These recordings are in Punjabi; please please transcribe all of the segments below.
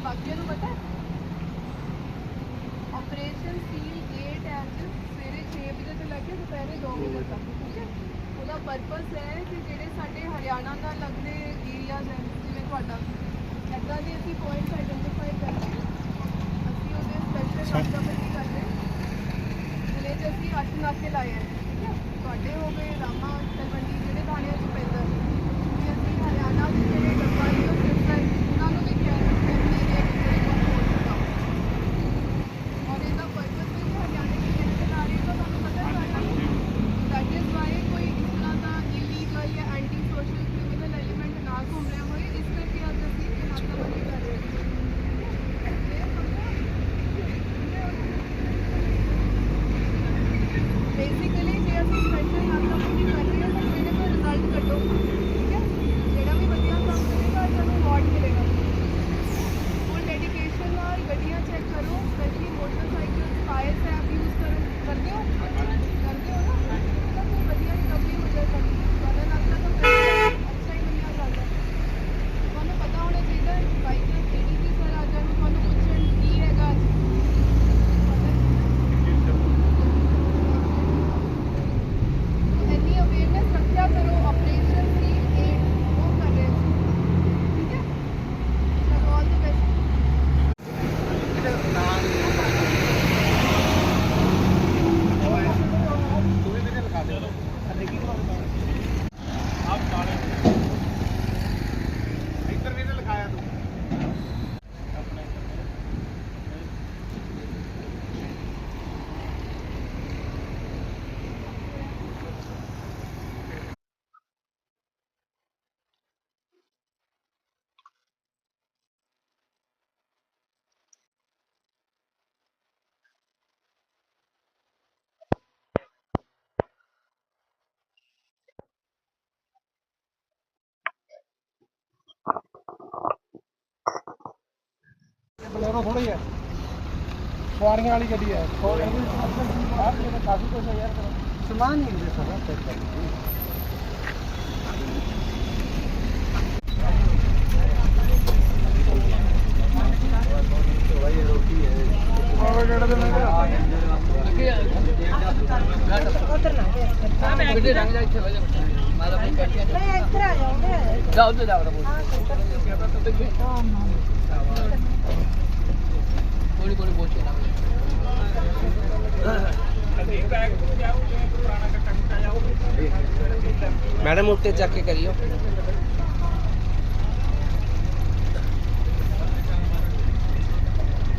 ਬਾਕੀਆਂ ਨੂੰ ਪਤਾ ਆਪਰੇਸ਼ਨ ਸੀਲ ਗੇਟ ਹੈ ਅੱਜ ਸਵੇਰੇ 6 ਵਜੇ ਤੋਂ ਲੈ ਕੇ ਦੁਪਹਿਰੇ 2 ਵਜੇ ਤੱਕ ਠੀਕ ਹੈ ਉਹਦਾ ਪਰਪਸ ਹੈ ਕਿ ਜਿਹੜੇ ਸਾਡੇ ਹਰਿਆਣਾ ਨਾਲ ਲੱਗਦੇ ਏਰੀਆਜ਼ ਹੈ, ਜਿਵੇਂ ਤੁਹਾਡਾ ਇੱਦਾਂ ਦੇ ਅਸੀਂ ਪੁਆਇੰਟਸ ਆਈਡੈਂਟੀਫਾਈ ਕਰਕੇ ਅਸੀਂ ਉਹਦੇ ਸਪੈਸ਼ਲ ਨਾਕਾਬੰਦੀ ਕਰਦੇ ਜ਼ਿਲ੍ਹੇ 'ਚ ਅਸੀਂ ਅੱਠ ਨਾਕੇ ਲਾਏ ਹੈ ਠੀਕ ਹੈ? ਤੁਹਾਡੇ ਹੋ ਗਏ ਰਾਮਾ ਤਲਵੰਡੀ ਜਿਹੜੇ ਥਾਣਿਆਂ 'ਚ ਪੈਂਦਾ ਅਸੀਂ ਹਰਿਆਣਾ ਦੇ ਜਿਹੜੇ ਡੱਬਾਈ ਉਹ ਸਿਰਫ ਉਹਨਾਂ ਨੂੰ ਵੀ ਕਿਹਾ ਹੈ ਕਿ ਆਪਣੇ ਏਰੀਆ 'ਚ ਜਿਹੜੇ ਕੋਲ ਹੋ ਸਕਦਾ ਔਰ ਇਹਦਾ ਪਰਪਸ ਹੈ ਕਿ ਹਰਿਆਣੇ ਦੀ ਟੈਨਸ਼ਨ ਆ ਰਹੀ ਹੈ ਤਾਂ ਤੁਹਾਨੂੰ ਪਤਾ ਹੈ ਸਾਡਾ ਦੈਟ ਇਜ਼ ਵਾਈ ਕੋਈ ਇਸ ਤਰ੍ਹਾਂ ਦਾ ਇਲੀਗਲ ਜਾਂ ਐਂਟੀ ਸੋਸ਼ਲ ਕ੍ਰਿਮੀਨਲ ਐਲੀਮੈਂਟ ਨਾ ਘੁੰਮ ਰਿਹਾ ਹੋਏ ਇਸ ਕਰਕੇ ਅੱਜ ਅਸੀਂ ਇਹ ਨਾਕਾਬੰਦੀ ਕਰ ਰਹੇ ਹਾਂ ਬੇਸਿਕਲੀ ਜੇ ਅਸੀਂ ਸਪੈਸ਼ਲ 0 ਥੋੜੀ ਹੈ। ਸਵਾਰੀਆਂ ਵਾਲੀ ਗੱਡੀ ਹੈ। ਕਾਫੀ ਕੁਝ ਹੈ ਯਾਰ। ਸਮਾਨ ਨਹੀਂ ਦੇ ਸਕਦਾ ਚੈੱਕ ਕਰ जाओ जाओ जाओ ਉਹ ਜਿਹੜਾ ਤੇ ਮੈਂ। ਮੈਡਮ ਉੱਤੇ ਚੱਕ ਕੇ ਕਰਿਓ।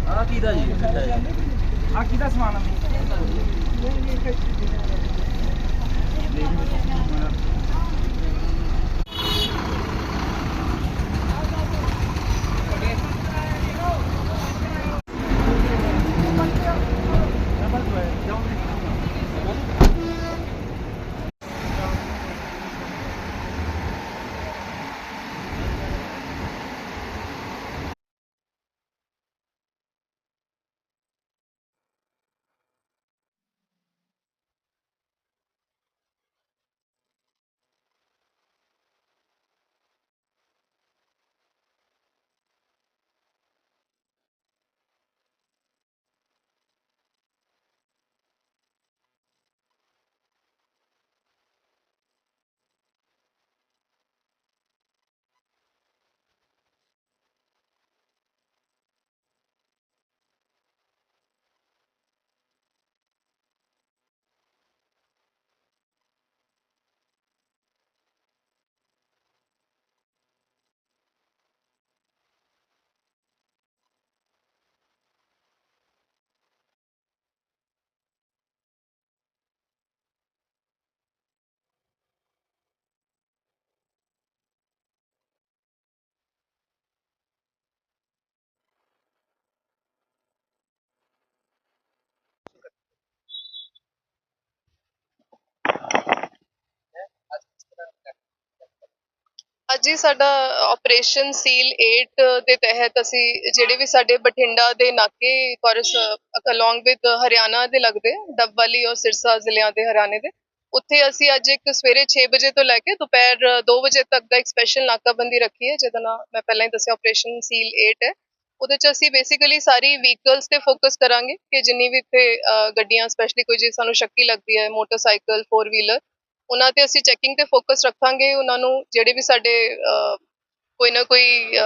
ਆ ਕੀਦਾ ਜੀ? ਆ ਕਿਹਦਾ ਸਮਾਨ ਆ? ਜੀ, ਸਾਡਾ ਆਪਰੇਸ਼ਨ ਸੀਲ 8 ਦੇ ਤਹਿਤ ਅਸੀਂ ਜਿਹੜੇ ਵੀ ਸਾਡੇ ਬਠਿੰਡਾ ਦੇ ਨਾਕੇ ਕੋਰਸ ਅਲੋਂਗ ਵਿਦ ਹਰਿਆਣਾ ਦੇ ਲੱਗਦੇ ਡੱਬ ਵਾਲੀ ਔਰ ਸਿਰਸਾ ਜ਼ਿਲ੍ਹਿਆਂ ਦੇ, ਹਰਿਆਣੇ ਦੇ, ਉੱਥੇ ਅਸੀਂ ਅੱਜ ਇੱਕ ਸਵੇਰੇ 6 ਵਜੇ ਤੋਂ ਲੈ ਕੇ ਦੁਪਹਿਰ 2 ਵਜੇ ਤੱਕ ਦਾ ਇੱਕ ਸਪੈਸ਼ਲ ਨਾਕਾਬੰਦੀ ਰੱਖੀ ਹੈ, ਜਿਹਦਾ ਨਾਮ ਮੈਂ ਪਹਿਲਾਂ ਹੀ ਦੱਸਿਆ ਆਪਰੇਸ਼ਨ ਸੀਲ 8 ਹੈ। ਉਹਦੇ ਚ ਅਸੀਂ ਬੇਸਿਕਲੀ ਸਾਰੀ ਵਹੀਕਲਸ ਤੇ ਫੋਕਸ ਕਰਾਂਗੇ ਕਿ ਜਿੰਨੀ ਵੀ ਇੱਥੇ ਗੱਡੀਆਂ ਸਪੈਸ਼ਲੀ ਕੋਈ ਜੇ ਸਾਨੂੰ ਸ਼ੱਕੀ ਲੱਗਦੀ ਹੈ ਮੋਟਰਸਾਈਕਲ 4 ਵੀਲਰ ਉਹਨਾਂ ਤੇ ਅਸੀਂ ਚੈਕਿੰਗ ਤੇ ਫੋਕਸ ਰੱਖਾਂਗੇ, ਉਹਨਾਂ ਨੂੰ ਜਿਹੜੇ ਵੀ ਸਾਡੇ ਕੋਈ ਨਾ ਕੋਈ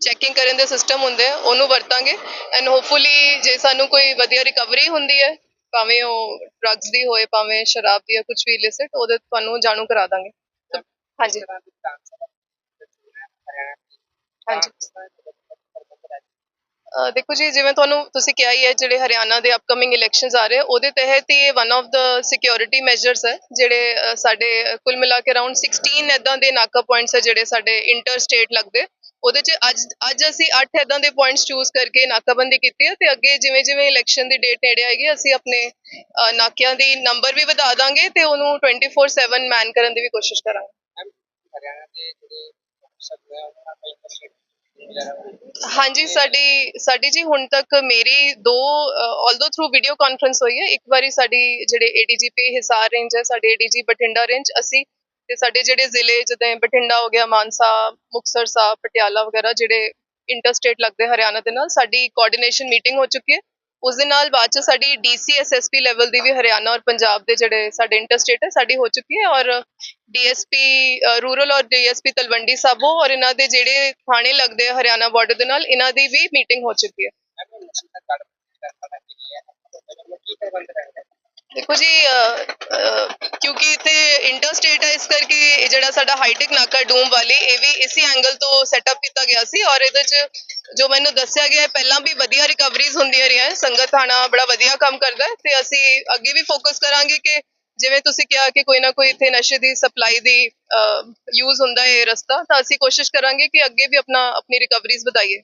ਚੈਕਿੰਗ ਕਰਨ ਦੇ ਸਿਸਟਮ ਹੁੰਦੇ ਆ, ਉਹਨੂੰ ਵਰਤਾਂਗੇ ਐਂਡ ਹੋਪਫੁਲੀ ਜੇ ਸਾਨੂੰ ਕੋਈ ਵਧੀਆ ਰਿਕਵਰੀ ਹੁੰਦੀ ਹੈ, ਭਾਵੇਂ ਉਹ ਡਰੱਗਸ ਦੀ ਹੋਏ, ਭਾਵੇਂ ਸ਼ਰਾਬ ਦੀ ਜਾਂ ਕੁਝ ਵੀ ਇਲਿਸਿਟ ਉਹਦੇ ਤੁਹਾਨੂੰ ਜਾਣੂ ਕਰਾ ਦਾਂਗੇ। ਹਾਂਜੀ। ਹਾਂਜੀ। ਦੇਖੋ ਜੀ, ਜਿਵੇਂ ਤੁਹਾਨੂੰ ਤੁਸੀਂ ਕਿਹਾ ਹੀ ਹੈ, ਜਿਹੜੇ ਹਰਿਆਣਾ ਦੇ ਅਪਕਮਿੰਗ ਇਲੈਕਸ਼ਨਸ ਆ ਰਹੇ, ਉਹਦੇ ਤਹਿਤ ਹੀ ਇਹ ਵਨ ਆਫ ਦਾ ਸਿਕਿਉਰਿਟੀ ਮੈਜਰਸ ਹੈ, ਜਿਹੜੇ ਸਾਡੇ ਕੁੱਲ ਮਿਲਾ ਕੇ ਅਰਾਊਂਡ 16 ਇਦਾਂ ਦੇ ਨਾਕਾ ਪੁਆਇੰਟਸ ਹੈ ਜਿਹੜੇ ਸਾਡੇ ਇੰਟਰ ਸਟੇਟ ਲੱਗਦੇ। ਉਹਦੇ ਚ ਅੱਜ ਅੱਜ ਅਸੀਂ 8 ਇਦਾਂ ਦੇ ਪੁਆਇੰਟਸ ਚੂਜ਼ ਕਰਕੇ ਨਾਕਾਬੰਦੀ ਕੀਤੀ ਹੈ ਤੇ ਅੱਗੇ ਜਿਵੇਂ ਜਿਵੇਂ ਇਲੈਕਸ਼ਨ ਦੀ ਡੇਟ ਨੇੜੇ ਆਏਗੀ, ਅਸੀਂ ਆਪਣੇ ਨਾਕਿਆਂ ਦੀ ਨੰਬਰ ਵੀ ਵਧਾ ਦਾਂਗੇ ਤੇ ਉਹਨੂੰ 24/7 ਮੈਨ ਕਰਨ ਦੀ ਵੀ ਕੋਸ਼ਿਸ਼ ਕਰਾਂਗੇ। ਹਰਿਆਣਾ ਦੇ ਜਿਹੜੇ ਸਭ ਹੈ ਉਹਨਾਂ ਦਾ ਇੰਟਰਸਟ ਹਾਂਜੀ, ਸਾਡੀ ਸਾਡੀ ਜੀ ਹੁਣ ਤੱਕ ਮੇਰੀ ਦੋ ਆਲਦੋ ਥਰੂ ਵੀਡੀਓ ਕਾਨਫਰੰਸ ਹੋਈ ਹੈ, ਇੱਕ ਵਾਰੀ ਸਾਡੀ ਜਿਹੜੇ ਏਡੀਜੀਪੀ ਹਿਸਾਰ ਰੇਂਜ ਹੈ, ਸਾਡੇ ਏਡੀਜੀ ਬਠਿੰਡਾ ਰੇਂਜ ਅਸੀਂ ਤੇ ਸਾਡੇ ਜਿਹੜੇ ਜ਼ਿਲ੍ਹੇ ਜਿੱਦਾਂ ਬਠਿੰਡਾ ਹੋ ਗਿਆ, ਮਾਨਸਾ, ਮੁਕਤਸਰ ਸਾਹਿਬ, ਪਟਿਆਲਾ ਵਗੈਰਾ, ਜਿਹੜੇ ਇੰਟਰਸਟੇਟ ਲੱਗਦੇ ਹਰਿਆਣਾ ਦੇ ਨਾਲ, ਸਾਡੀ ਕੋਆਰਡੀਨੇਸ਼ਨ ਮੀਟਿੰਗ ਹੋ ਚੁੱਕੀ ਹੈ। ਉਸ ਦੇ ਨਾਲ ਬਾਅਦ ਚ ਸਾਡੀ ਡੀਸੀ ਐਸਐਸਪੀ ਲੈਵਲ ਦੀ ਵੀ ਹਰਿਆਣਾ ਔਰ ਪੰਜਾਬ ਦੇ ਜਿਹੜੇ ਸਾਡੇ ਇੰਟਰਸਟੇਟ ਹੈ, ਸਾਡੀ ਹੋ ਚੁੱਕੀ ਹੈ ਔਰ ਡੀਐਸਪੀ ਰੂਰਲ ਔਰ ਡੀਐਸਪੀ ਤਲਵੰਡੀ ਸਾਬੋ ਔਰ ਇਹਨਾਂ ਦੇ ਜਿਹੜੇ ਥਾਣੇ ਲੱਗਦੇ ਆ ਹਰਿਆਣਾ ਬਾਰਡਰ ਦੇ ਨਾਲ, ਇਹਨਾਂ ਦੀ ਵੀ ਮੀਟਿੰਗ ਹੋ ਚੁੱਕੀ ਹੈ। ਦੇਖੋ ਜੀ ਕਿਉਂਕਿ ਇੱਥੇ ਇੰਟਰ ਸਟੇਟ ਹੈ ਇਸ ਕਰਕੇ ਇਹ ਜਿਹੜਾ ਸਾਡਾ ਹਾਈਟੈਕ ਨਾਕਾ ਡੂਮ ਵਾਲੀ, ਇਹ ਵੀ ਇਸੇ ਐਂਗਲ ਤੋਂ ਸੈਟਅਪ ਕੀਤਾ ਗਿਆ ਸੀ ਔਰ ਇਹਦੇ ਚ ਜੋ ਮੈਨੂੰ ਦੱਸਿਆ ਗਿਆ ਹੈ ਪਹਿਲਾਂ ਵੀ ਵਧੀਆ ਰਿਕਵਰੀਜ਼ ਹੁੰਦੀਆਂ ਰਹੀਆਂ, ਸੰਗਤ ਥਾਣਾ ਬੜਾ ਵਧੀਆ ਕੰਮ ਕਰਦਾ ਹੈ ਤੇ ਅਸੀਂ ਅੱਗੇ ਵੀ ਫੋਕਸ ਕਰਾਂਗੇ ਕਿ ਜਿਵੇਂ ਤੁਸੀਂ ਕਿਹਾ ਕਿ ਕੋਈ ਨਾ ਕੋਈ ਇੱਥੇ ਨਸ਼ੇ ਦੀ ਸਪਲਾਈ ਦੀ ਯੂਜ਼ ਹੁੰਦਾ ਹੈ ਇਹ ਰਸਤਾ, ਤਾਂ ਅਸੀਂ ਕੋਸ਼ਿਸ਼ ਕਰਾਂਗੇ ਕਿ ਅੱਗੇ ਵੀ ਆਪਣਾ, ਆਪਣੀ ਰਿਕਵਰੀਜ਼ ਵਧਾਈਏ।